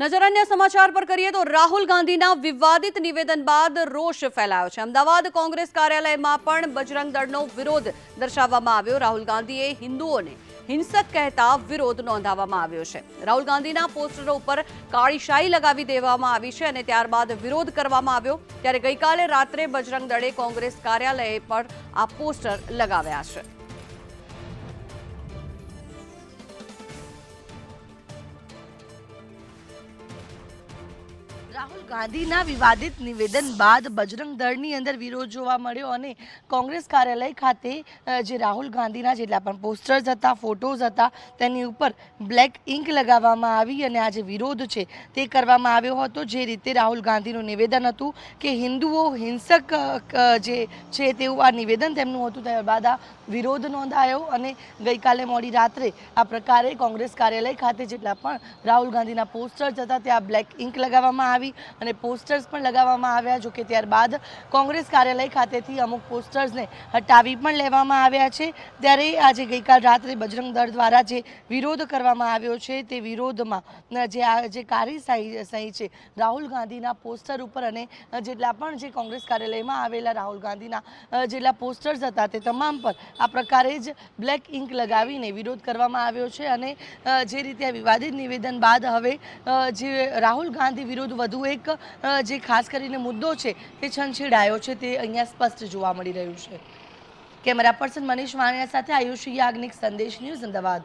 નજર અન્ય સમાચાર પર કરીએ તો રાહુલ ગાંધીના વિવાદિત નિવેદન બાદ રોષ ફેલાયો છે. અમદાવાદ કોંગ્રેસ કાર્યાલયમાં પણ બજરંગ દળનો વિરોધ દર્શાવવામાં આવ્યો. રાહુલ ગાંધીએ હિન્દુઓને હિંસક કહેતા વિરોધ નોંધાવવામાં આવ્યો છે. રાહુલ ગાંધીના પોસ્ટરો ઉપર કાળી લગાવી દેવામાં આવી છે અને ત્યારબાદ વિરોધ કરવામાં આવ્યો. ત્યારે ગઈકાલે રાત્રે બજરંગ દળે કોંગ્રેસ કાર્યાલયે પર આ પોસ્ટર લગાવ્યા છે. રાહુલ ગાંધીના વિવાદિત નિવેદન બાદ બજરંગ દળની અંદર વિરોધ જોવા મળ્યો અને કોંગ્રેસ કાર્યાલય ખાતે જે રાહુલ ગાંધીના જેટલા પણ પોસ્ટર્સ હતા ફોટોઝ હતા, તેની ઉપર બ્લેક ઇંક લગાવવામાં આવી અને આ જે વિરોધ છે તે કરવામાં આવ્યો હતો. જે રીતે રાહુલ ગાંધીનું નિવેદન હતું કે હિન્દુઓ હિંસક જે છે તેવું આ નિવેદન તેમનું હતું, ત્યારબાદ આ વિરોધ નોંધાયો અને ગઈકાલે મોડી રાત્રે આ પ્રકારે કોંગ્રેસ કાર્યાલય ખાતે જેટલા પણ રાહુલ ગાંધીના પોસ્ટર્સ હતા, ત્યાં બ્લેક ઇંક લગાવવામાં આવી અને પોસ્ટર્સ પણ લગાવવામાં આવ્યા, જો કે ત્યારબાદ કોંગ્રેસ કાર્યાલય ખાતેથી અમુક પોસ્ટર્સને હટાવી પણ લેવામાં આવ્યા છે. ત્યારે આજે ગઈકાલ રાત્રે બજરંગ દળ દ્વારા જે વિરોધ કરવામાં આવ્યો છે, તે વિરોધમાં જે આ જે કાર્યશાહી સહી છે, રાહુલ ગાંધીના પોસ્ટર ઉપર અને જેટલા પણ જે કોંગ્રેસ કાર્યાલયમાં આવેલા રાહુલ ગાંધીના જેટલા પોસ્ટર્સ હતા, તે તમામ પર આ પ્રકારે જ બ્લેક ઇંક લગાવીને વિરોધ કરવામાં આવ્યો છે. અને જે રીતે આ વિવાદિત નિવેદન બાદ હવે જે રાહુલ ગાંધી વિરુદ્ધ વધુ એક જે ખાસ કરીને મુદ્દો છે તે છંછેડાયો છે, તે અહીંયા સ્પષ્ટ જોવા મળી રહ્યું છે. કેમેરા પર્સન મનીષ વાણિયા સાથે આયુષ યાજ્ઞિક સંદેશ ન્યૂઝ અમદાવાદ.